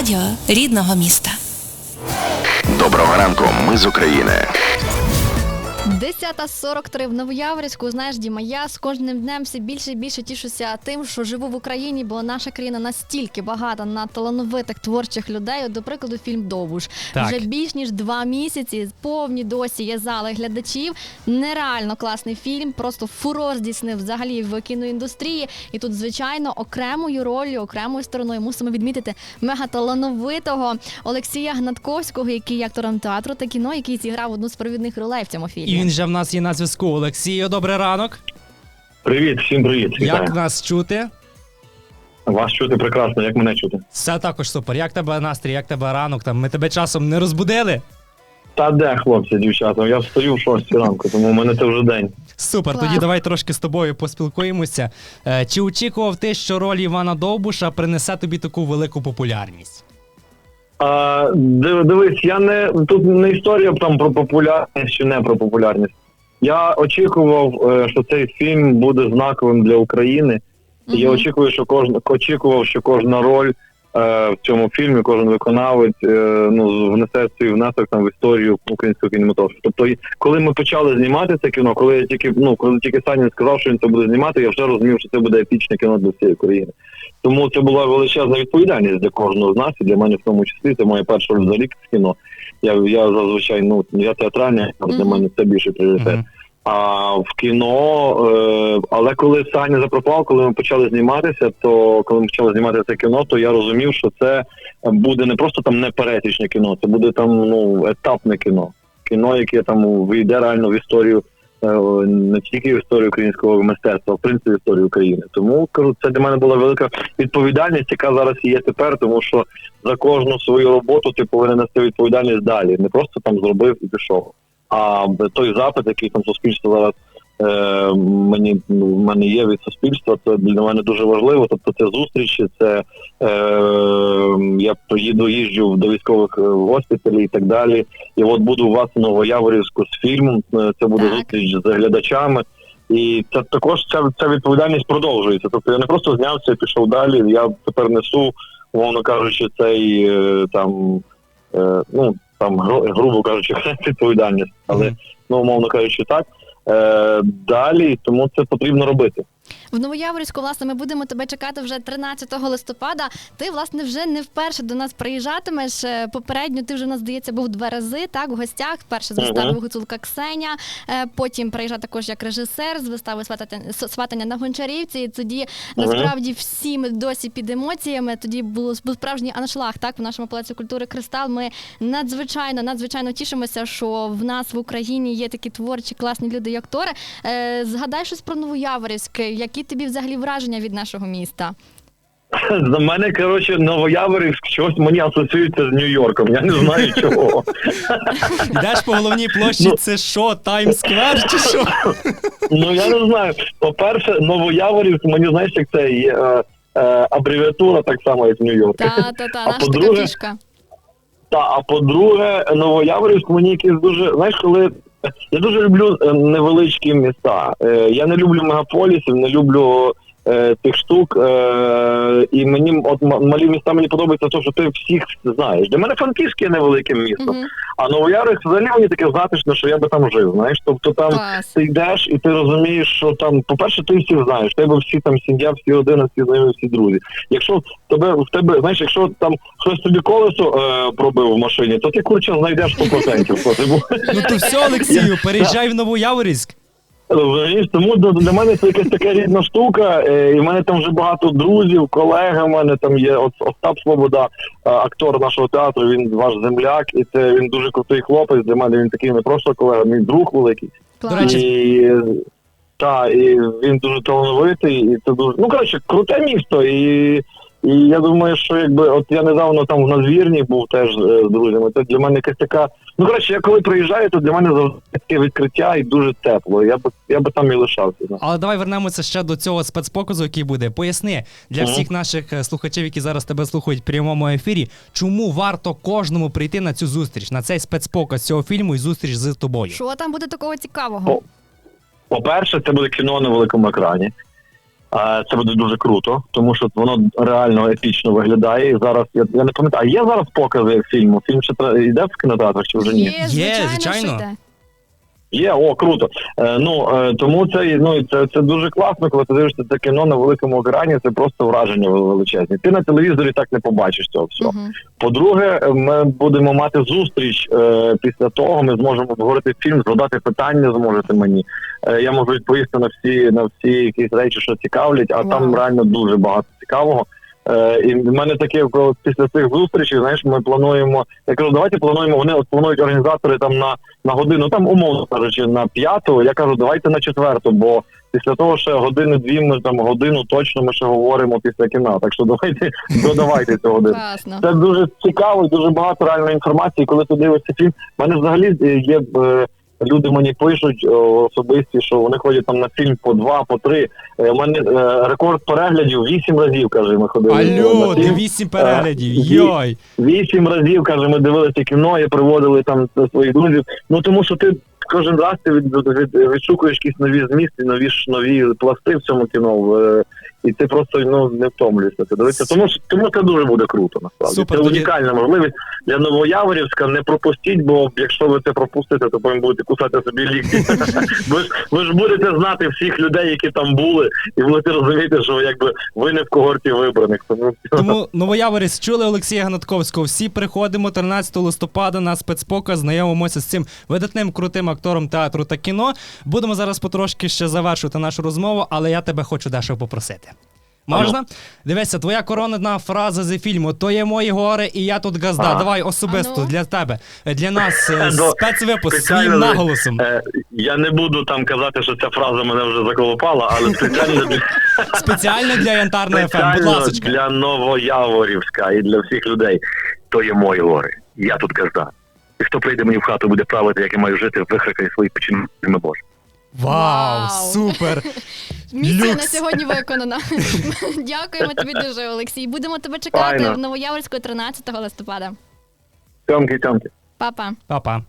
Радіо рідного міста. Доброго ранку, ми з України. 10.43 в Новояворівську. Знаєш, Діма, я з кожним днем все більше і більше тішуся тим, що живу в Україні, бо наша країна настільки багата на талановитих творчих людей. От, до прикладу, фільм Довбуш. Так. Вже більш ніж два місяці. Повні досі є зали глядачів. Нереально класний фільм, просто фурор здійснив взагалі в кіноіндустрії. І тут, звичайно, окремою ролью, окремою стороною мусимо відмітити мегаталановитого Олексія Гнатковського, який є актором театру та кіно, який зіграв одну з провідних ролей в цьому фільмі. І він же в нас є на зв'язку. Олексію, добрий ранок. Привіт, всім привіт. Як нас чути? Вас чути прекрасно, як мене чути? Все також супер. Як тебе настрій, як тебе ранок? Там ми тебе часом не розбудили? Та де, хлопці, дівчата? Я встаю в 6 ранку, тому в мене це вже день. Супер. Клас. Тоді давай трошки з тобою поспілкуємося. Е, Чи очікував ти, що роль Івана Довбуша принесе тобі таку велику популярність? А, див- дивись, я не тут не історія там про популярність чи не про популярність. Я очікував, е, що цей фільм буде знаковим для України. І Я очікую, що кожна очікував, що кожна роль в цьому фільмі, кожен виконавець е, ну внесе свій внесок там в історію українського кінематографу. Тобто, коли ми почали знімати це кіно, коли я тільки ну коли тільки Санін сказав, що він це буде знімати, я вже розумів, що це буде епічне кіно для всієї країни. Тому це була величезна відповідальність для кожного з нас, і для мене в тому числі. Це моя перша взагалі кіно. Я я зазвичай ну я театральний, для мене це більше пріоритет. Мгм. А в кіно, е, але коли Саня запропав, коли ми почали зніматися, то коли ми почали знімати це кіно, то я розумів, що це буде не просто там непересічне кіно, це буде там ну етапне кіно. Кіно, яке там війде реально в історію е, не тільки в історію українського мистецтва, а в принципі в історію України. Тому кажу, це для мене була велика відповідальність, яка зараз є тепер, тому що за кожну свою роботу ти повинен нести відповідальність далі, не просто там зробив і пішов. А той запит, який там суспільство зараз е, мені ну, в мене є від суспільства, це для мене дуже важливо. Тобто це зустрічі, це е, я поїду, їжджу до військових е, госпіталів і так далі. І от буду у вас в Новояворівську з фільмом. е, Це буде Так. зустріч з глядачами. І це також ця, ця відповідальність продовжується. Тобто я не просто знявся і пішов далі. Я тепер несу, умовно кажучи, цей е, там ну там гру- грубо кажучи, відповідальність, але Мгм. ну умовно кажучи, так. Е, далі, тому це потрібно робити. В Новояворівську, власне, ми будемо тебе чекати вже 13 листопада. Ти, власне, вже не вперше до нас приїжджатимеш. Е, Попередньо ти вже у нас, здається, був два рази, так, в гостях. Перше з вистави Гуцулка Ксеня, е, потім приїжджав також як режисер з вистави «Сватати- сватання на гончарівці. І тоді насправді всі ми досі під емоціями. Тоді було був справжній аншлаг, так, в нашому палаці культури Кристал. Ми надзвичайно, надзвичайно тішимося, що в нас в Україні є такі творчі, класні люди і актори. Е, згадай щось про Новояворівськ. Які тобі взагалі враження від нашого міста? За мене, коротше, Новояворівськ щось мені асоціюється з Нью-Йорком. Я не знаю чого. Йдеш по головній площі, Ну. це що, Таймсквер чи що? Ну я не знаю. По-перше, Новояворівськ, мені знаєш, як це є е, е, абревіатура так само, як Нью-Йорк. Та, та, та, наша така фішка. Та, а по-друге, Новояворівськ мені якийсь дуже. Знаєш, коли я дуже люблю е, невеличкі міста. Е, Я не люблю мегаполісів, не люблю е, тих штук. Е, і мені от малі міста мені подобається, те, що ти всіх знаєш. Для мене Франківське є невеликим містом, Мгм. а Новояворівськ взагалі мені таке затишне, що я би там жив. Знаєш, тобто там. Клас. Ти йдеш і ти розумієш, що там, по-перше, ти всіх знаєш, в тебе всі там сім'я, всі родини, всі знайомі, всі друзі. Якщо в тебе в тебе, знаєш, якщо там хтось тобі колесо е, пробив в машині, то ти курча знайдеш 100%. Хто ти. Ну то все, Олексію, переїжджай в Новояворівськ. Розумієш? Тому для, мене це якась така рідна штука, е, і в мене там вже багато друзів, колеги. в мене там є Остап Свобода, е, актор нашого театру. Він ваш земляк, і це він дуже крутий хлопець. Для мене він такий не просто колега, мій друг великий. До речі, І, та, і він дуже талановитий, і це дуже. Ну, коротше, круте місто. І, і я думаю, що якби от я недавно там в надвірні був теж е, з друзями. Це для мене якась така. Ну, коротше, я коли приїжджаю, то для мене завжди таке відкриття і дуже тепло. Я би я би там і лишався. Але давай вернемося ще до цього спецпоказу, який буде. Поясни для Мгм. всіх наших е, слухачів, які зараз тебе слухають в прямому ефірі, чому варто кожному прийти на цю зустріч, на цей спецпоказ цього фільму і зустріч з тобою. Що там буде такого цікавого? По-перше, це буде кіно на великому екрані. Е, Це буде дуже круто, тому що воно реально епічно виглядає. І зараз я, я не пам'ятаю, а є зараз покази фільму? Фільм ще йде в кінотеатрах чи вже ні? Є, звичайно, звичайно. Є, о, круто. Е, ну е, тому це ну це, це дуже класно, коли ти дивишся це кіно на великому екрані. Це просто враження величезні. Ти на телевізорі так не побачиш цього всього. Мгм. По-друге, ми будемо мати зустріч е, після того. Ми зможемо обговорити фільм, задати питання зможете мені. Е, я можу відповісти на всі на всі якісь речі, що цікавлять, а там Вау. реально дуже багато цікавого. Е, і в мене таке коли після цих зустрічей, знаєш, ми плануємо. Я кажу, давайте плануємо. Вони от планують організатори там на, на годину, там умовно кажучи, на п'яту. Я кажу, давайте на четверту, бо після того ще години-дві, ми там годину точно ми ще говоримо після кіна. Так що давайте додавайте цю годину. Це дуже цікаво, дуже багато реальної інформації. Коли ти дивишся фільм, в мене взагалі е, є е, люди мені пишуть особисті, що вони ходять там на фільм по два, по три. Е, У мене е, рекорд переглядів вісім разів, каже, ми ходили. Алло, на вісім переглядів. Е, Йой. Вісім разів, каже, ми дивилися кіно і приводили там своїх друзів. Ну тому що ти кожен раз ти від, від, відшукуєш якісь нові змісти, нові ж нові пласти в цьому кіно. І ти просто ну не втомлюєшся. Ти дивишся. Тому тому це дуже буде круто. Насправді Супер, це тоді- унікальна можливість для Новояворівська. Не пропустіть, бо якщо ви це пропустите, то потім будете кусати собі лікті. ви ж ви ж будете знати всіх людей, які там були, і будете розуміти, що якби ви не в когорті вибраних. Тому Тому Новояворіс чули Олексія Гнатковського. Всі приходимо 13 листопада на спецпоказ, знайомимося з цим видатним крутим актором театру та кіно. Будемо зараз потрошки ще завершувати нашу розмову, але я тебе хочу дещо попросити. Можна? Дивися, твоя коронна фраза з фільму То є мої гори, і я тут газда. А. Давай особисто А ну. для тебе, для нас е, Ну, спецвипуск своїм наголосом. Е, я не буду там казати, що ця фраза мене вже заколопала, але спеціально для, Спеціально для Янтарної ФМ. Будь спеціально ласочка. для Новояворівська і для всіх людей. То є мої гори. Я тут казда. І хто прийде мені в хату, буде правити, як я маю жити, вихрикає свої печінки, Боже. Вау, Вау. супер! Місія на Люкс. сьогодні виконана. Дякуємо тобі дуже, Олексій. Будемо тебе чекати Файно. в Новояворську 13 листопада. Тьомки, тьомки. Па-па. Па-па.